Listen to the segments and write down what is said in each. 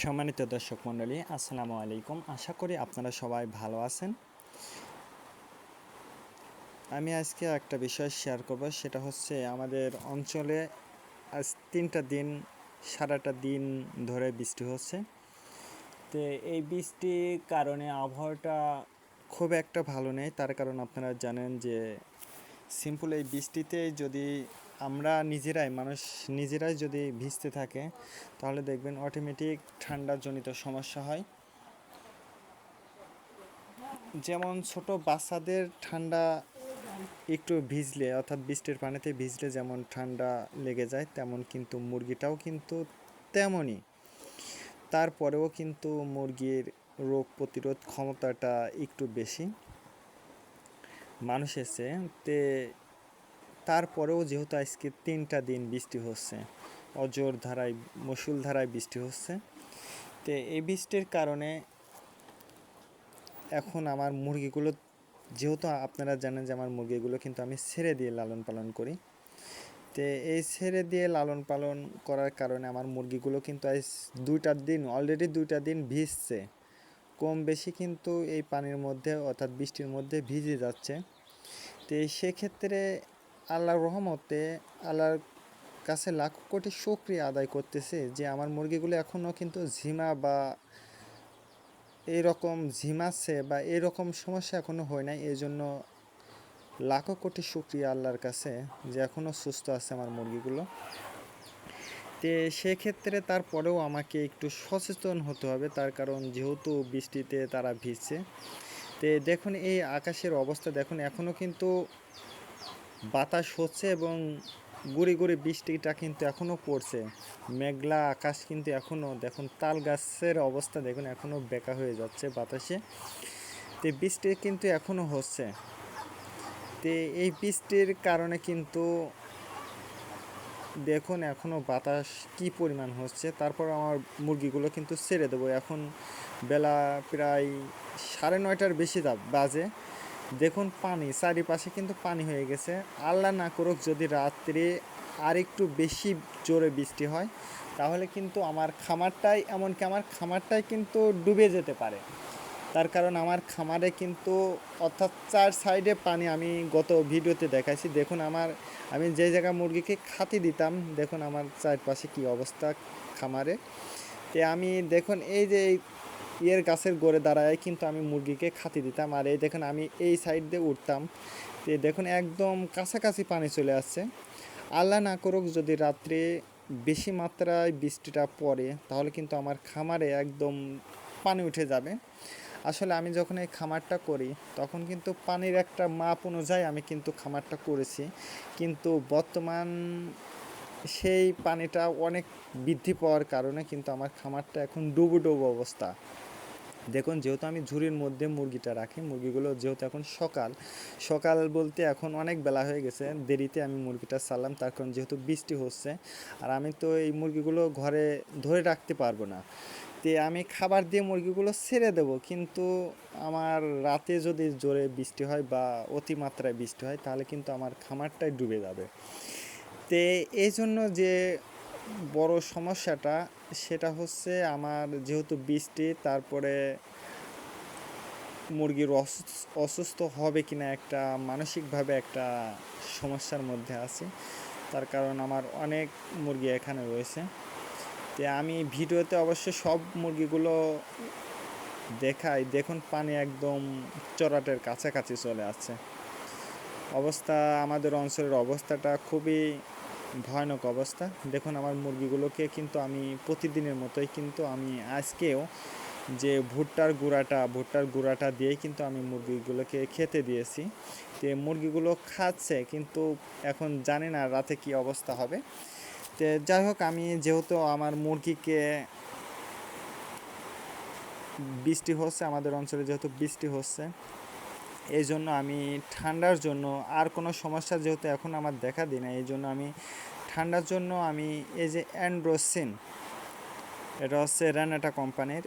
সম্মানিত দর্শক মণ্ডলী, আসসালামু আলাইকুম। আশা করি আপনারা সবাই ভালো আছেন। আমি আজকে একটা বিষয় শেয়ার করব, সেটা হচ্ছে আমাদের অঞ্চলে আজ তিনটা দিন, সারাটা দিন ধরে বৃষ্টি হচ্ছে। তো এই বৃষ্টির কারণে আবহাওয়াটা খুব একটা ভালো নেই। তার কারণ আপনারা জানেন যে সিম্পল এই বৃষ্টিতে যদি আমরা নিজেরাই, মানুষ নিজেরাই যদি ভিজতে থাকে, তাহলে দেখবেন অটোমেটিক ঠান্ডাজনিত সমস্যা হয়। যেমন ছোট বাচ্চাদের ঠান্ডা একটু ভিজলে, অর্থাৎ বৃষ্টির পানিতে ভিজলে যেমন ঠান্ডা লেগে যায়, তেমন কিন্তু মুরগিটাও কিন্তু তেমনই। তারপরেও কিন্তু মুরগির রোগ প্রতিরোধ ক্ষমতাটা একটু বেশি। মানুষের চেয়ে তে তারপরেও যেহেতু আজকে তিনটা দিন বৃষ্টি হচ্ছে, অজর ধারায় মসুল ধারায় বৃষ্টি হচ্ছে, তো এই বৃষ্টির কারণে এখন আমার মুরগিগুলো, যেহেতু আপনারা জানেন যে আমার মুরগিগুলো কিন্তু আমি ছেড়ে দিয়ে লালন পালন করি, তো এই ছেড়ে দিয়ে লালন পালন করার কারণে আমার মুরগিগুলো কিন্তু আজ দুইটা দিন অলরেডি দুইটা দিন ভিজছে। কম বেশি কিন্তু এই পানির মধ্যে অর্থাৎ বৃষ্টির মধ্যে ভিজে যাচ্ছে। তো সেক্ষেত্রে আল্লাহর রহমতে আল্লাহর কাছে লাখ কোটি শুক্রিয়া আদায় করতেছে যে আমার মুরগিগুলো এখনও কিন্তু ঝিমা বা এরকম ঝিমাচ্ছে বা এরকম সমস্যা এখনও হয় নাই। এই জন্য লাখো কোটি শুক্রিয়া আল্লাহর কাছে যে এখনও সুস্থ আছে আমার মুরগিগুলো। তে সেক্ষেত্রে তারপরেও আমাকে একটু সচেতন হতে হবে, তার কারণ যেহেতু বৃষ্টিতে তারা ভিজছে। তে দেখুন, এই আকাশের অবস্থা দেখুন এখনও কিন্তু বাতাস হচ্ছে এবং গুড়ি গুড়ি বৃষ্টিটা কিন্তু এখনও পড়ছে। মেঘলা আকাশ কিন্তু এখনও, দেখুন তাল গাছের অবস্থা দেখুন, এখনও বেকা হয়ে যাচ্ছে বাতাসে। তো বৃষ্টি কিন্তু এখনও হচ্ছে। তো এই বৃষ্টির কারণে কিন্তু দেখুন এখনও বাতাস কি পরিমাণ হচ্ছে। তারপর আমার মুরগিগুলো কিন্তু ছেড়ে দেবো। এখন বেলা প্রায় সাড়ে নয়টার বেশি বাজে। দেখুন পানি, চারিপাশে কিন্তু পানি হয়ে গেছে। আল্লাহ না করুক যদি রাত্রে আর একটু বেশি জোরে বৃষ্টি হয়, তাহলে কিন্তু আমার খামারটাই, এমনকি আমার খামারটাই কিন্তু ডুবে যেতে পারে। তার কারণ আমার খামারে কিন্তু অর্থাৎ চার সাইডে পানি আমি গত ভিডিওতে দেখাইছি। দেখুন আমার, আমি যে জায়গা মুরগিকে খাতি দিতাম, দেখুন আমার চারপাশে কি অবস্থা খামারে। তে আমি, দেখুন এই যে ইয়ের গাছের গড়ে দাঁড়ায়, কিন্তু আমি মুরগিকে খাতি দিতাম। আর এই দেখুন, আমি এই সাইড দিয়ে উঠতাম। তো দেখুন, একদম কাছাকাছি পানি চলে আসছে। আল্লাহ না করুক, যদি রাত্রে বেশি মাত্রায় বৃষ্টিটা পড়ে, তাহলে কিন্তু আমার খামারে একদম পানি উঠে যাবে। আসলে আমি যখন এই খামারটা করি, তখন কিন্তু পানির একটা মাপ অনুযায়ী আমি কিন্তু খামারটা করেছি। কিন্তু বর্তমান সেই পানিটা অনেক বৃদ্ধি পাওয়ার কারণে কিন্তু আমার খামারটা এখন ডুবু ডুবু অবস্থা। দেখুন, যেহেতু আমি ঝুড়ির মধ্যে মুরগিটা রাখি, মুরগিগুলো যেহেতু এখন সকাল সকাল বলতে এখন অনেক বেলা হয়ে গেছে, দেরিতে আমি মুরগিটা ছাড়লাম, তার কারণ যেহেতু বৃষ্টি হচ্ছে, আর আমি তো এই মুরগিগুলো ঘরে ধরে রাখতে পারব না। তে আমি খাবার দিয়ে মুরগিগুলো ছেড়ে দেব, কিন্তু আমার রাতে যদি জোরে বৃষ্টি হয় বা অতিমাত্রায় বৃষ্টি হয়, তাহলে কিন্তু আমার খামারটাই ডুবে যাবে। তে এই জন্য যে বড় সমস্যাটা সেটা হচ্ছে আমার যেহেতু বৃষ্টি, তারপরে মুরগির অসুস্থ হবে কিনা একটা মানসিকভাবে একটা সমস্যার মধ্যে আছি। তার কারণ আমার অনেক মুরগি এখানে রয়েছে। তো আমি ভিডিওতে অবশ্য সব মুরগিগুলো দেখাই, দেখুন পানি একদম চড়াটের কাছাকাছি চলে আসছে। অবস্থা আমাদের অঞ্চলের অবস্থাটা খুবই ভয়ানক অবস্থা। দেখুন আমার মুরগিগুলোকে কিন্তু আমি প্রতিদিনের মতোই কিন্তু আমি আজকেও যে ভুট্টার গুঁড়াটা ভুট্টার গুঁড়াটা দিয়েই কিন্তু আমি মুরগিগুলোকে খেতে দিয়েছি। তো মুরগিগুলো খাচ্ছে কিন্তু এখন জানি না রাতে কি অবস্থা হবে। তো যাই হোক, আমি যেহেতু আমার মুরগিকে বৃষ্টি হচ্ছে, আমাদের অঞ্চলে যেহেতু বৃষ্টি হচ্ছে এই জন্য আমি ঠান্ডার জন্য আর কোনো সমস্যা যেহেতু এখন আমার দেখা দিই না এই জন্য আমি ঠান্ডার জন্য আমি এই যে অ্যান্ড্রোসিন, এটা হচ্ছে রানাটা কোম্পানির।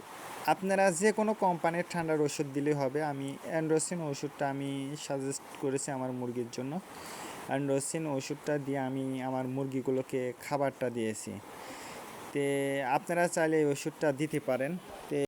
আপনারা যে কোনো কোম্পানির ঠান্ডার ওষুধ দিলেই হবে। আমি অ্যান্ড্রোসিন ওষুধটা আমি সাজেস্ট করেছি আমার মুরগির জন্য। অ্যান্ড্রোসিন ওষুধটা দিয়ে আমি আমার মুরগিগুলোকে খাবারটা দিয়েছি। তে আপনারা চাইলে এই ওষুধটা দিতে পারেন। তে